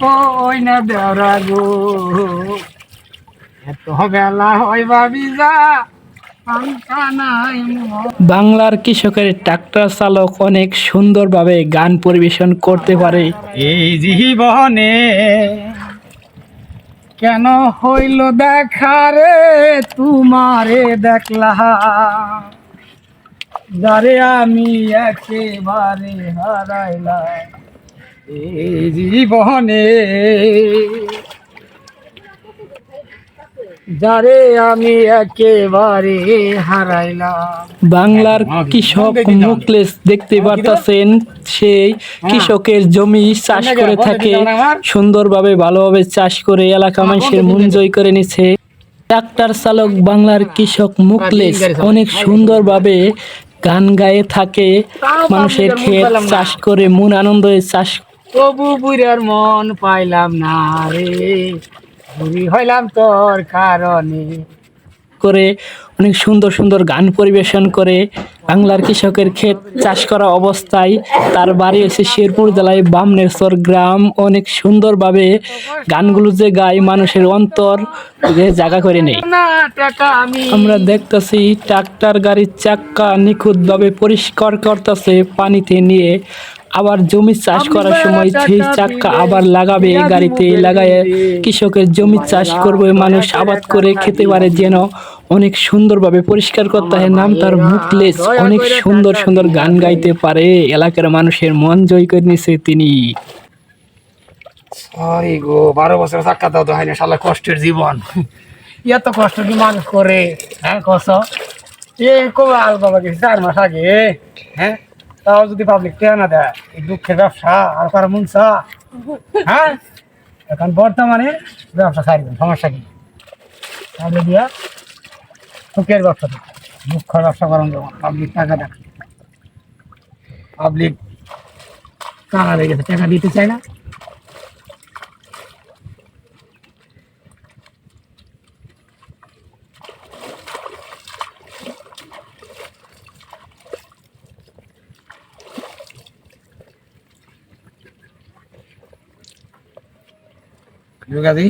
ওই না দেওরা গো এত বেলা হয় ভাবি যা। বাংলার কৃষকের ট্রাক্টর চালক অনেক সুন্দরভাবে গান পরিবেশন করতে পারে। এই জীবনে কেন হইল দেখা রে? তোমারে দেখলা যারে আমি একেবারে হারাইলাম। জীবনে। যারে আমি একেবারে হারাইলাম। বাংলার কৃষক মুকলেস দেখতে পারতাছেন সেই কৃষকের জমি চাষ করে থাকে। সুন্দরভাবে ভালোভাবে চাষ করে এলাকা মানুষের মন জয় করে নিছে। ট্রাক্টর চালক বাংলার কৃষক মুকলেস অনেক সুন্দরভাবে গান গায়ে থাকে। মানুষের ক্ষেত চাষ করে মন আনন্দে চাষ তবু বুড়ার মন পাইলাম না রে। বুড়ি হইলাম তোর কারণে। করে অনেক সুন্দর সুন্দর গান পরিবেশন করে বাংলার কৃষকের ক্ষেত চাষ করা অবস্থায় তার বাড়ি এসে শেরপুর জেলায় বামনেশ্বর গ্রাম। অনেক সুন্দরভাবে গানগুলো যে গায় মানুষের অন্তর জায়গা করে নেই আমরা দেখতাছি ট্রাক্টর গাড়ির চাক্কা নিখুঁতভাবে পরিষ্কার করতেছে পানিতে নিয়ে। আবার জমি চাষ করার সময় সেই চাক্কা আবার লাগাবে এই গাড়িতে লাগায় কৃষকের জমি চাষ করবে মানুষ আবাদ করে খেতে পারে যেন অনেক সুন্দরভাবে পরিষ্কার করতে হয়। নাম তার মুখলেস অনেক সুন্দর সুন্দর গান গাইতে পারে। এলাকার মানুষের মন জয় করে নিছে তিনি। সরি গো বারো বছর চাক্কা দাও তো হয় না শালা কষ্টের জীবন। এত কষ্ট কি মানুষ করে হ্যাঁ কস? এ কবে আল বাবা গেছে চার মাস আগে হ্যাঁ? তাও যদি পাবলিক টেয়া না দেয়, এই দুঃখের ব্যবসা, আর কারও মুনসা হ্যাঁ? এখন বর্তমানে ব্যবসা ছাড়বেন সমস্যা কি? তাহলে দিয়া সুখের ব্যবসা দুঃখ ব্যবসা করেন পাবলিক টাকা দেখ পাবলিক টাকা গেছে টাকা দিতে চায় না? যোগাদি